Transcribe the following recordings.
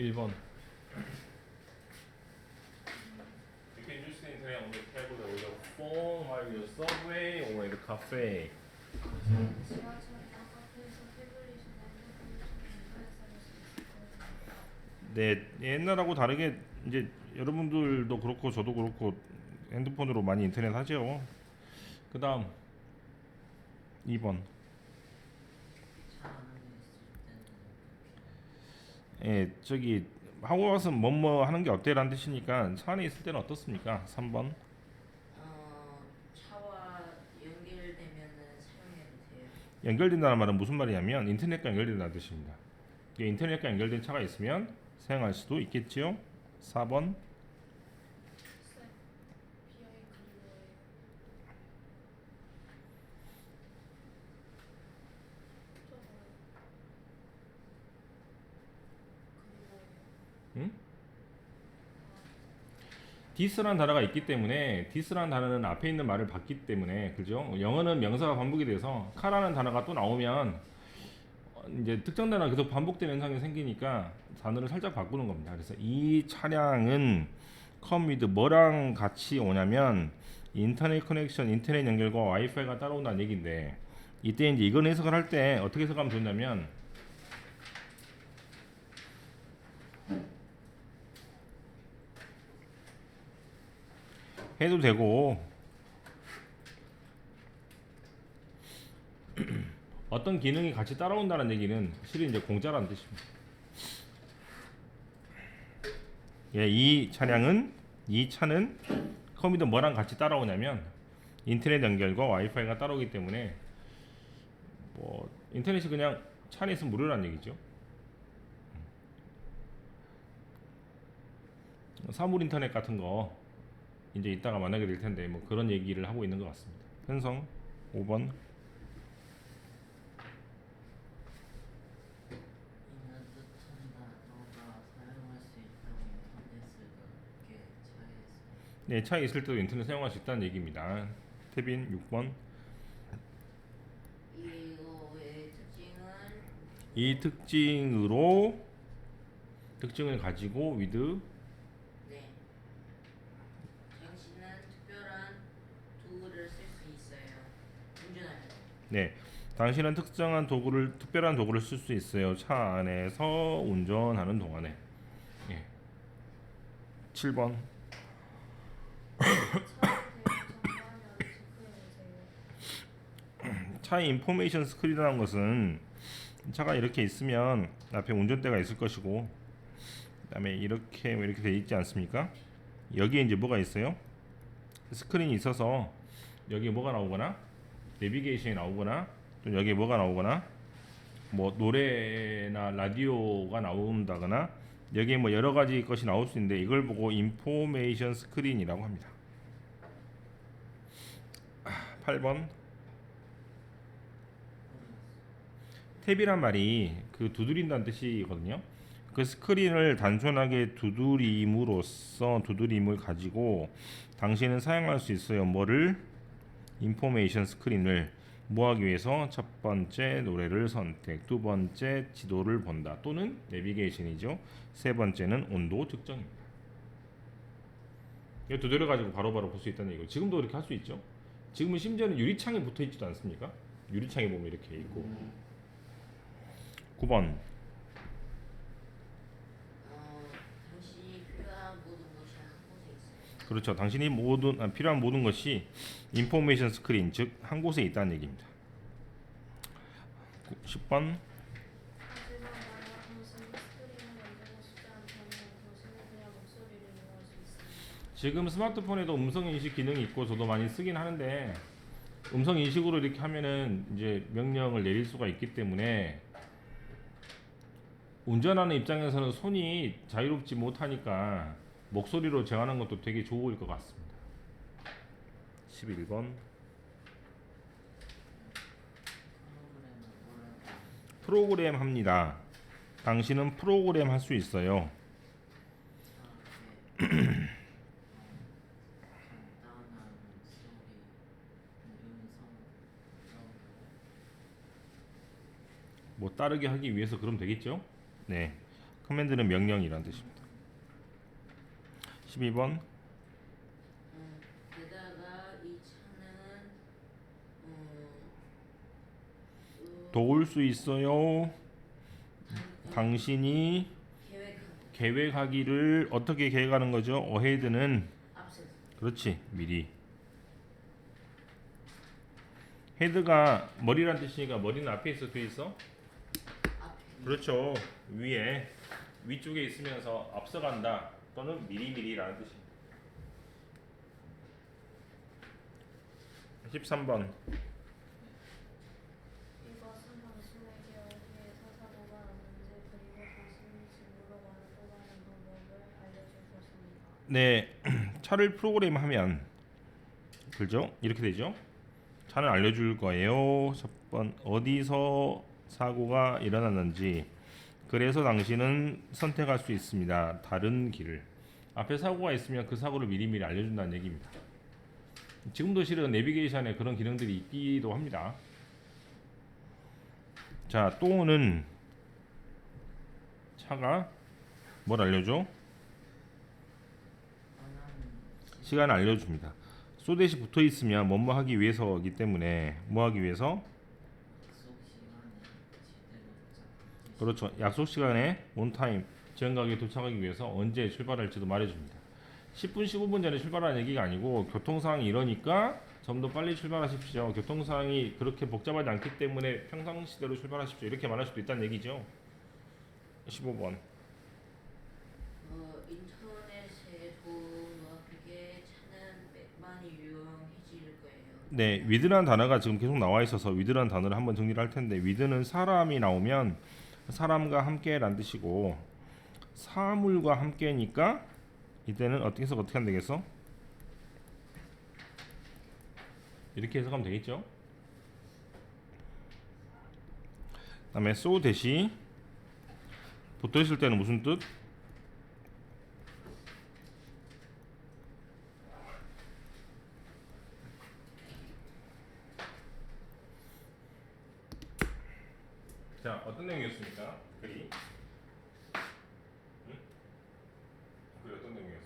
1번. You can use the internet on the table or your phone while you're subway or in the cafe. 지하철이나 카페에서 태블릿이나 핸드폰을 사용할 수 있을 거예요. 네, 옛날하고 다르게 이제 여러분들도 그렇고 저도 그렇고 핸드폰으로 많이 인터넷 하죠. 그다음 2번. 차 안에 있을 때는 예, 저기 하고 와서 뭐뭐 하는 게 어때라는 뜻이니까 차 안에 있을 때는 어떻습니까? 3번. 어, 차와 연결되면은 사용해도 돼요. 연결된다는 말은 무슨 말이냐면 인터넷과 연결된다는 뜻입니다. 이게 인터넷과 연결된 차가 있으면 사용할 수도 있겠지요. 4번. 쌤, 비어이 그리워요. 저거 그리워요. 응? 디스라는 단어가 있기 때문에 디스라는 단어는 앞에 있는 말을 받기 때문에 그죠? 영어는 명사가 반복이 돼서 카라는 단어가 또 나오면 어, 이제 특정 단어가 계속 반복되는 현상이 생기니까 단어를 살짝 바꾸는 겁니다. 그래서 이 차량은 컴위드 뭐랑 같이 오냐면 인터넷 커넥션, 인터넷 연결과 와이파이가 따라온다는 얘기인데 이때 이제 이건 해석을 할 때 어떻게 해석하면 좋냐면 해도 되고 어떤 기능이 같이 따라온다는 얘기는 실은 이제 공짜라는 뜻입니다. 예, 이 차량은 이 차는 컴퓨터 뭐랑 같이 따라오냐면 인터넷 연결과 와이파이가 따라오기 때문에 뭐 인터넷이 그냥 차 안에 있으면 무료라는 얘기죠. 사물 인터넷 같은 거 이제 이따가 만나게 될 텐데 뭐 그런 얘기를 하고 있는 것 같습니다. 편성 5번 있는 듯한 단어가 사용할 수 있다고 인터넷을 그렇게 차에서 네, 차에 있을 때도 인터넷 사용할 수 있다는 얘기입니다. 태빈 6번 이거의 특징은 이 특징으로 특징을 가지고 with 네. 당신은 특별한 도구를 쓸 수 있어요. 운전할 때. 네 당신은 특정한 도구를 특별한 도구를 쓸 수 있어요. 차 안에서 운전하는 동안에 예. 7번 차의 인포메이션 스크린이라는 것은 차가 이렇게 있으면 앞에 운전대가 있을 것이고 그다음에 이렇게 이렇게 돼 있지 않습니까? 여기에 이제 뭐가 있어요? 스크린이 있어서 여기에 뭐가 나오거나 내비게이션이 나오거나 또 여기에 뭐가 나오거나 뭐 노래나 라디오가 나온다거나 여기에 뭐 여러 가지 것이 나올 수 있는데 이걸 보고 인포메이션 스크린이라고 합니다. 아, 8번 탭이란 말이 그 두드린다는 뜻이거든요. 그 스크린을 단순하게 두드림으로써 두드림을 가지고 당신은 사용할 수 있어요. 뭐를 인포메이션 스크린을 뭐 하기 위해서 첫 번째 노래를 선택, 두 번째 지도를 본다 또는 내비게이션이죠. 세 번째는 온도 측정입니다. 이거 두드려 가지고 바로바로 볼 수 있다는 얘기고 지금도 이렇게 할 수 있죠. 지금은 심지어는 유리창에 붙어 있지도 않습니까? 유리창에 보면 이렇게 있고 9번 어, 당신이 필요한 모든 것이 한 곳에 있어요. 그렇죠. 당신이 모든 아, 필요한 모든 것이 인포메이션 스크린 즉 한 곳에 있다는 얘기입니다. 10번 하지만 만약 당신이 스크린을 만들고 싶지 않다면 당신은 그냥 목소리를 이용할 수 있습니다. 지금 스마트폰에도 음성 인식 기능이 있고 저도 많이 쓰긴 하는데 음성 인식으로 이렇게 하면은 이제 명령을 내릴 수가 있기 때문에 운전하는 입장에서는 손이 자유롭지 못하니까 목소리로 제어하는 것도 되게 좋을 것 같습니다. 11번 프로그램은 뭐라고 프로그램 합니다. 당신은 프로그램 할 수 있어요. 뭐 따르게 하기 위해서 그럼 되겠죠? 네. 커맨드는 명령이라는 뜻입니다. 12번 음, 게다가 이 차는 음, 어, 도울 수 있어요. 당- 당신이 계획한 계획하기 를 어떻게 계획하는 거죠? 어헤드는 그렇지 미리. 헤드가 머리란 뜻이니까 머리는 앞에 있어 뒤에 있어? 그렇죠 위에 위쪽에 있으면서 앞서간다 또는 미리미리라는 뜻입니다. 13번 이것은 당신에게 어디에서 사고가 났는지 그리고 당신이 집으로 와서 가는 방법을 알려줄 것입니다. 네 차를 프로그램하면 그죠? 이렇게 되죠. 차는 알려줄 거예요. 첫번 어디서 사고가 일어났는지 그래서 당신은 선택할 수 있습니다. 다른 길을 앞에 사고가 있으면 그 사고를 미리미리 알려준다는 얘기입니다. 지금도 실은 내비게이션에 그런 기능들이 있기도 합니다. 자 또는 차가 뭘 알려줘? 시간을 알려줍니다. 소댓이 붙어 있으면 뭐뭐 하기 위해서이기 때문에 뭐 하기 위해서 약속 시간에 제대로 도착. 그렇죠. 약속 시간에 온 타임 지역가게 도착하기 위해서 언제 출발할지도 말해줍니다. 10분 15분 전에 출발하는 얘기가 아니고 교통 상황이 이러니까 좀 더 빨리 출발하십시오. 교통 상황이 그렇게 복잡하지 않기 때문에 평상시대로 출발하십시오. 이렇게 말할 수도 있다는 얘기죠. 15번. 어, 인터넷에 도움과 그게 차는 많이 유용해질 거예요. 네, 위드라는 단어가 지금 계속 나와 있어서 위드라는 단어를 한번 정리를 할 텐데 위드는 사람이 나오면 사람과 함께란 뜻이고 사물과 함께니까 이때는 어떻게 해서 어떻게 하면 되겠어? 이렇게 해석하면 되겠죠? 그 다음에 so 대시 붙어 있을 때는 무슨 뜻? 자, 어떤 내용이었습니까? 글이? 응? 글이 어떤 내용이었어?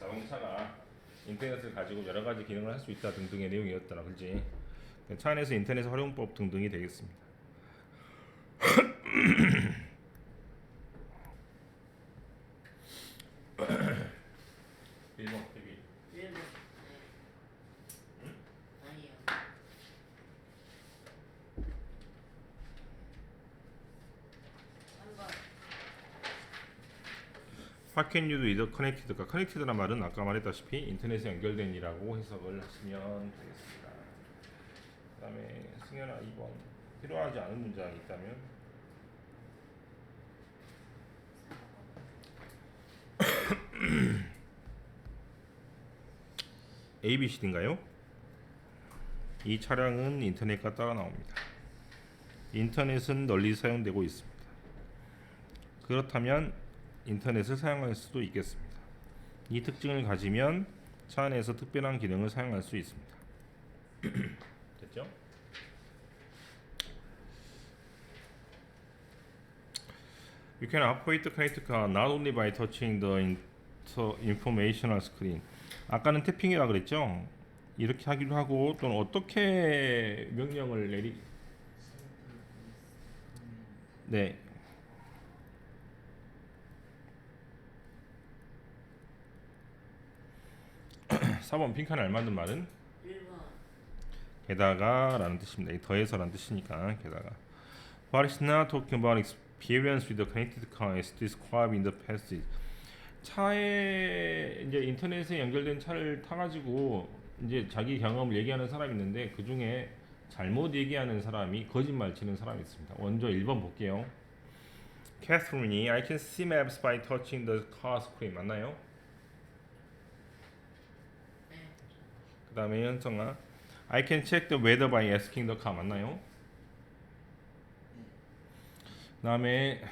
자동차가 인터넷을 가지고 여러 가지 기능을 할 수 있다 등등의 내용이었더라, 그렇지? 차 안에서 인터넷 활용법 등등이 되겠습니다. 1번 대비. 일본. 네. 아니요. 한번 How can connected가 connected란 말은 아까 말했다시피 인터넷에 연결된이라고 해석을 하시면 되겠습니다. 그 다음에 승현아 2번 필요하지 않은 문장이 있다면 A, B, C인가요? 이 차량은 인터넷과 따라 나옵니다. 인터넷은 널리 사용되고 있습니다. 그렇다면 인터넷을 사용할 수도 있겠습니다. 이 특징을 가지면 차 안에서 특별한 기능을 사용할 수 있습니다. 됐죠? You can operate not only by touching the informational screen. 아까는 태핑이라 그랬죠? 이렇게 하기도 하고 또는 어떻게 명령을 내리 네 4번 핑크에 알맞는 말은 일본 게다가 라는 뜻입니다. 이 더해서 라는 뜻이니까 게다가. What is not talking about experience with the connected car is described in the passage. 차에 이제 인터넷에 연결된 차를 타가지고 이제 자기 경험을 얘기하는 사람이 있는데 그 중에 잘못 얘기하는 사람이 거짓말 치는 사람이 있습니다. 먼저 1번 볼게요. Catherine이 I can see maps by touching the car screen 맞나요? 네. 그 다음에 현정아 I can check the weather by asking the car 맞나요? 그 다음에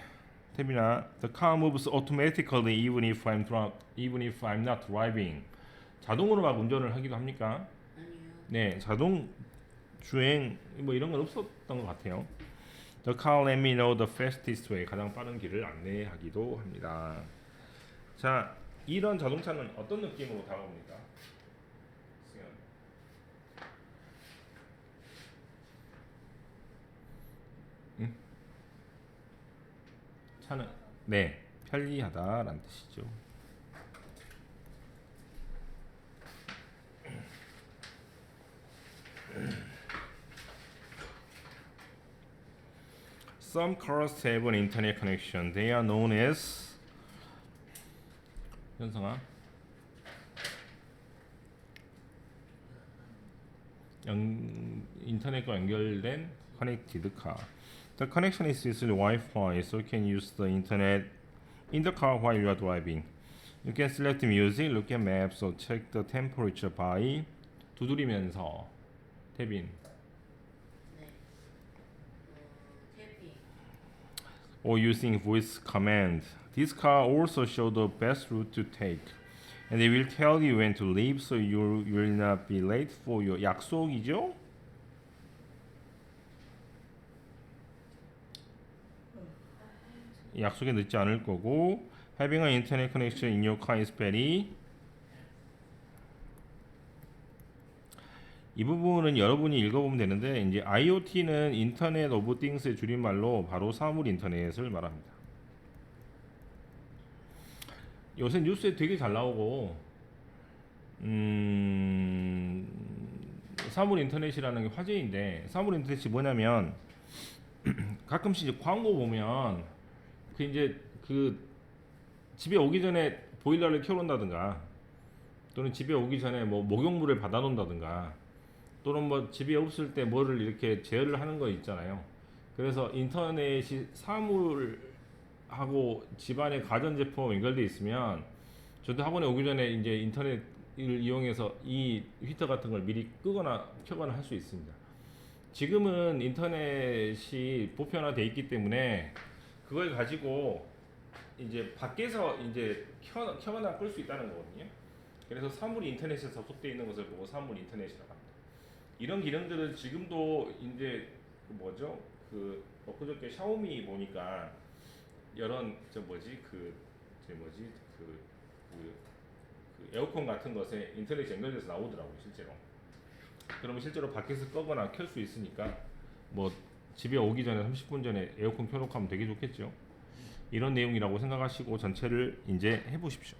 태빈아 The car moves automatically even if I'm dri- even if I'm not driving 자동으로 막 운전을 하기도 합니까? 아니요. 네 자동 주행 뭐 이런 건 없었던 것 같아요 The car let me know the fastest way. 가장 빠른 길을 안내하기도 합니다. 자, 이런 자동차는 어떤 느낌으로 다가옵니까? 승현. 응? 차는 네 편리하다라는 뜻이죠. Some cars have an internet connection. They are known as 현성아 연, 인터넷과 연결된 connected car. The connection is using Wi-Fi, so you can use the internet in the car while you are driving. You can select music, look at maps, or check the temperature by 두드리면서 태빈 네. 어, 태핑. or using voice command. This car also show the best route to take. And they will tell you when to leave so you you will not be late for your 약속이죠? 약속에 늦지 않을 거고 having an internet connection in your car is very 이 부분은 여러분이 읽어보면 되는데 이제 IoT는 인터넷 오브 띵스의 줄임말로 바로 사물 인터넷을 말합니다. 요새 뉴스에 되게 잘 나오고 음, 사물 인터넷이라는 게 화제인데 사물 인터넷이 뭐냐면 가끔씩 이제 광고 보면 그 이제 그 집에 오기 전에 보일러를 켜놓는다든가 또는 집에 오기 전에 뭐 목욕물을 받아놓는다든가 또는 뭐 집에 없을 때 뭐를 이렇게 제어를 하는 거 있잖아요. 그래서 인터넷이 사물하고 집안의 가전제품 연결돼 있으면 저도 학원에 오기 전에 이제 인터넷을 이용해서 이 히터 같은 걸 미리 끄거나 켜거나 할 수 있습니다. 지금은 인터넷이 보편화돼 있기 때문에 그걸 가지고 이제 밖에서 이제 켜, 켜거나 끌 수 있다는 거거든요. 그래서 사물이 인터넷에 접속되어 있는 것을 보고 사물 인터넷이라고 합니다. 이런 기능들은 지금도 이제 그 뭐죠? 그 엊그저께 샤오미 보니까 이런 저 뭐지 그 저 뭐지 그, 그, 그 에어컨 같은 것에 인터넷 연결돼서 나오더라고요 실제로. 그러면 실제로 밖에서 끄거나 켤 수 있으니까 뭐 집에 오기 전에 30분 전에 에어컨 켜놓고 하면 되게 좋겠죠. 이런 내용이라고 생각하시고 전체를 이제 해보십시오.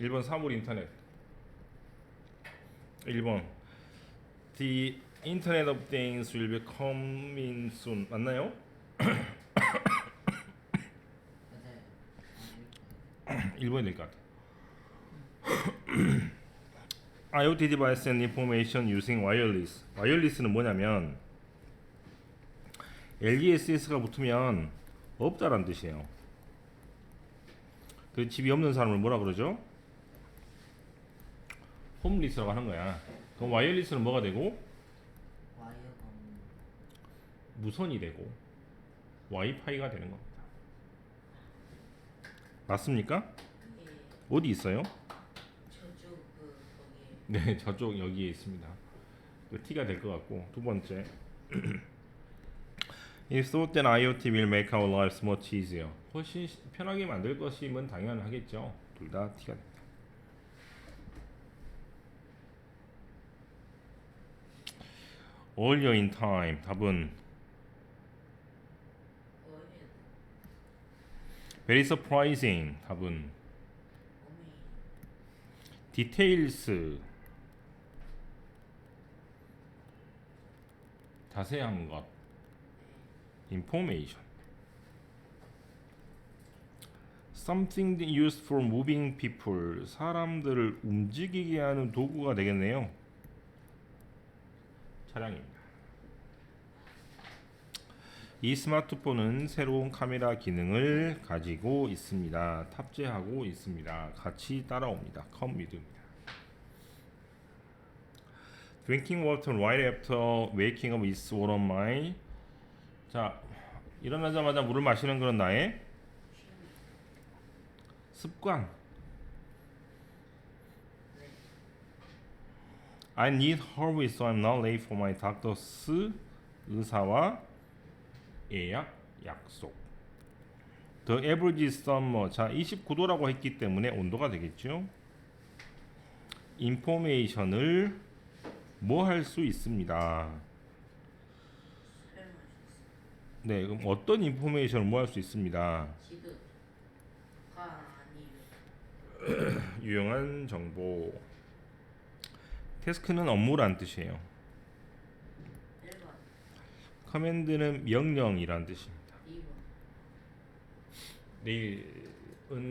1번 사물 인터넷 1번 The Internet of Things will be coming soon 맞나요? 1번이 될 것 같아 IoT device and information using wireless 와이어리스는 뭐냐면 LGSS가 붙으면 없다란 뜻이에요 그 집이 없는 사람을 뭐라 그러죠? 홈리스라고 하는 거야 그럼 와이어리스는 뭐가 되고 무선이 되고 와이파이가 되는 겁니다 맞습니까? 그게 어디 있어요? 저쪽 그 거기 네, 저쪽 여기에 있습니다. 그 T가 될 것 같고 두 번째. It thought that IoT will make our lives much easier. 훨씬 시- 편하게 만들 것임은 당연하겠죠. 둘 다 T가 됩니다. Earlier in time 답은 very surprising 답은 details 자세한 것 information something used for moving people 사람들을 움직이게 하는 도구가 되겠네요 차량입니다. 이 스마트폰은 새로운 카메라 기능을 가지고 있습니다. 탑재하고 있습니다. 같이 따라옵니다. Come with입니다 Drinking water right after waking up is one of my 자 일어나자마자 물을 마시는 그런 나의 습관 네 I need hurry so I'm not late for my doctor's 의사와 예약 약속. The average summer. 자 29도라고 했기 때문에 온도가 되겠죠? 인포메이션을 뭐 할 수 있습니다? 네 그럼 어떤 인포메이션을 뭐 할 수 있습니다? 유용한 정보 태스크는 업무란 뜻이에요. 1번 커맨드는 명령이란 뜻입니다. 2번 내일은